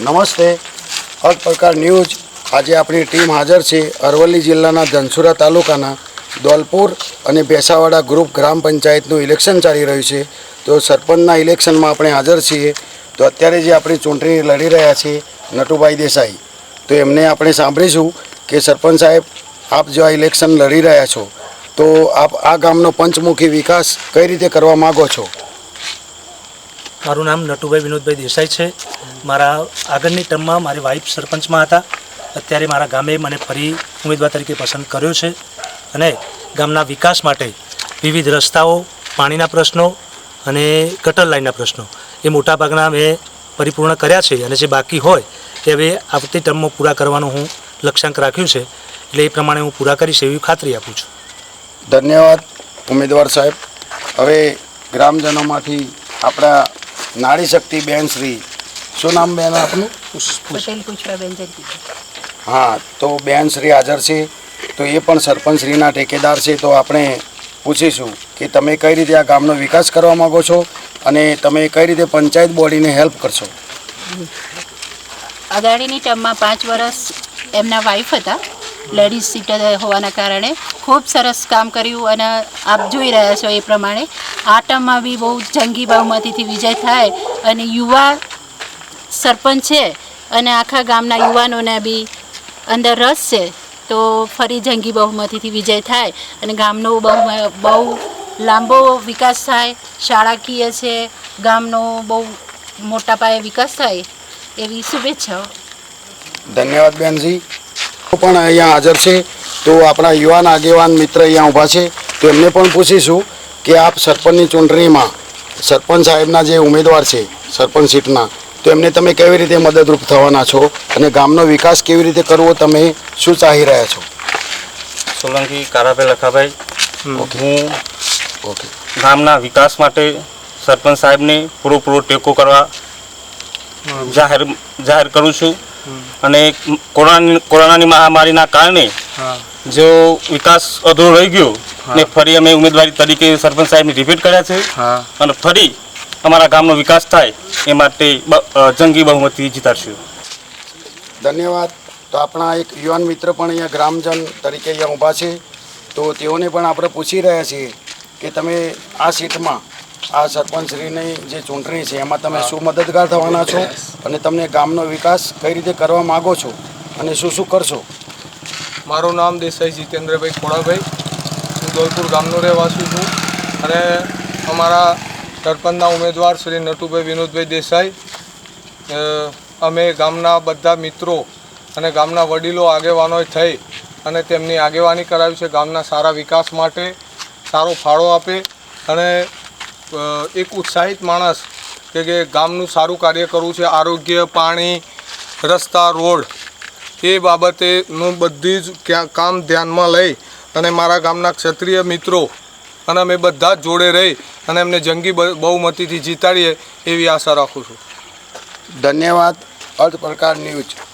નમસ્તે. હક પ્રકાર ન્યૂઝ. આજે આપણી ટીમ હાજર છે અરવલ્લી જિલ્લાના ધનસુરા તાલુકાના દોલપુર અને ભેસાવાડા ગ્રુપ ગ્રામ પંચાયતનું ઇલેક્શન ચાલી રહ્યું છે. તો સરપંચના ઇલેક્શનમાં આપણે હાજર છીએ. તો અત્યારે જે આપણી ચૂંટણી લડી રહ્યા છે નટુભાઈ દેસાઈ, તો એમને આપણે સાંભળીશું કે સરપંચ સાહેબ, આપ જો આ ઇલેક્શન લડી રહ્યા છો, તો આપ આ ગામનો પંચમુખી વિકાસ કઈ રીતે કરવા માગો છો? મારું નામ નટુભાઈ વિનોદભાઈ દેસાઈ છે. મારા આગળની ટર્મમાં મારી વાઇફ સરપંચમાં હતા. અત્યારે મારા ગામે મને ફરી ઉમેદવાર તરીકે પસંદ કર્યો છે અને ગામના વિકાસ માટે વિવિધ રસ્તાઓ, પાણીના પ્રશ્નો અને ગટર લાઇનના પ્રશ્નો એ મોટાભાગના મેં પરિપૂર્ણ કર્યા છે અને જે બાકી હોય તે હવે આવતી ટર્મમાં પૂરા કરવાનું હું લક્ષ્યાંક રાખ્યું છે. એટલે એ પ્રમાણે હું પૂરા કરીશ એવી ખાતરી આપું છું. ધન્યવાદ ઉમેદવાર સાહેબ. હવે ગ્રામજનોમાંથી આપણા નારી શક્તિ બેન શ્રી. શું નામ બેન આપનું? પટેલ પુષ્પાબેન હા તો બેન શ્રી હાજર છે. તો એ પણ સરપંચ શ્રીના ઠેકેદાર છે. તો આપણે પૂછીશું કે તમે કઈ રીતે આ ગામનો વિકાસ કરવા માગો છો અને તમે કઈ રીતે પંચાયત બોડીને હેલ્પ કરશો? અગાડીની ટર્મમાં પાંચ વર્ષ એમના વાઈફ હતા. લેડીઝ સીટર હોવાના કારણે ખૂબ સરસ કામ કર્યું અને આપ જોઈ રહ્યા છો એ પ્રમાણે. આટમમાં બી બહુ જંગી બહુમતીથી વિજય થાય અને યુવા સરપંચ છે અને આખા ગામના યુવાનોને બી અંદર રસ છે, તો ફરી જંગી બહુમતીથી વિજય થાય અને ગામનો બહુ બહુ લાંબો વિકાસ થાય. શાળાકીય છે, ગામનો બહુ મોટા પાયે વિકાસ થાય. એવી શુભેચ્છાઓ. ધન્યવાદ બેનજી. પણ અહીંયા હાજર છે. તો આપણા યુવાન આગેવાન મિત્ર અહીંયા ઊભા છે. તો એમને પણ પૂછીશું કે આપ સરપંચની ચૂંટણીમાં સરપંચ સાહેબના જે ઉમેદવાર છે સરપંચ સીટના તો એમને તમે કેવી રીતે મદદરૂપ થવાના છો અને ગામનો વિકાસ કેવી રીતે કરવો તમે શું ચાહી રહ્યા છો? સોલંકી કારાભાઈ લખાભાઈ. હું ઓકે. ગામના વિકાસ માટે સરપંચ સાહેબને પૂરો પૂરો ટેકો કરવા જાહેર જાહેર કરું છું. અને કોરોનાની કોરોનાની મહામારીના કારણે જો વિકાસ અધૂરો રહી ગયો ને ફરી અમે ઉમેદવારી તરીકે સરપંચ સાહેબની રિપીટ કર્યા છે. અને ફરી અમારા ગામનો વિકાસ થાય એ માટે બ- જંગી બહુમતી જીતાડશું. ધન્યવાદ. તો આપણા એક યુવાન મિત્ર પણ અહીંયા ગ્રામજન તરીકે અહીંયા ઊભા છે. તો તેઓને પણ આપણે પૂછી રહ્યા છીએ કે તમે આ સીટમાં આ સરપંચશ્રીની જે ચૂંટણી છે, એમાં તમે શું મદદગાર થવાના છો અને તમને ગામનો વિકાસ કઈ રીતે કરવા માગો છો અને શું શું કરશો? મારું નામ દેસાઈ જીતેન્દ્રભાઈ ખોડાભાઈ. હું દોલપુર ગામનો રહેવાસી છું અને અમારા સરપંચના ઉમેદવાર શ્રી નટુભાઈ વિનોદભાઈ દેસાઈ અમે ગામના બધા મિત્રો અને ગામના વડીલો આગેવાનોએ થઈ અને તેમની આગેવાની કરાવી છે ગામના સારા વિકાસ માટે, સારો ફાળો આપે અને એક ઉત્સાહિત માણસ કે કે ગામનું સારું કાર્ય કરવું છે, આરોગ્ય, પાણી, રસ્તા, રોડ, એ બાબતેનું બધી જ કામ ધ્યાનમાં લઈ અને મારા ગામના ક્ષત્રિય મિત્રો અને અમે બધા જ જોડે રહી અને એમને જંગી બહુમતીથી જીતાડીએ એવી આશા રાખું છું. ધન્યવાદ. અર્થ પ્રકાર ન્યૂઝ.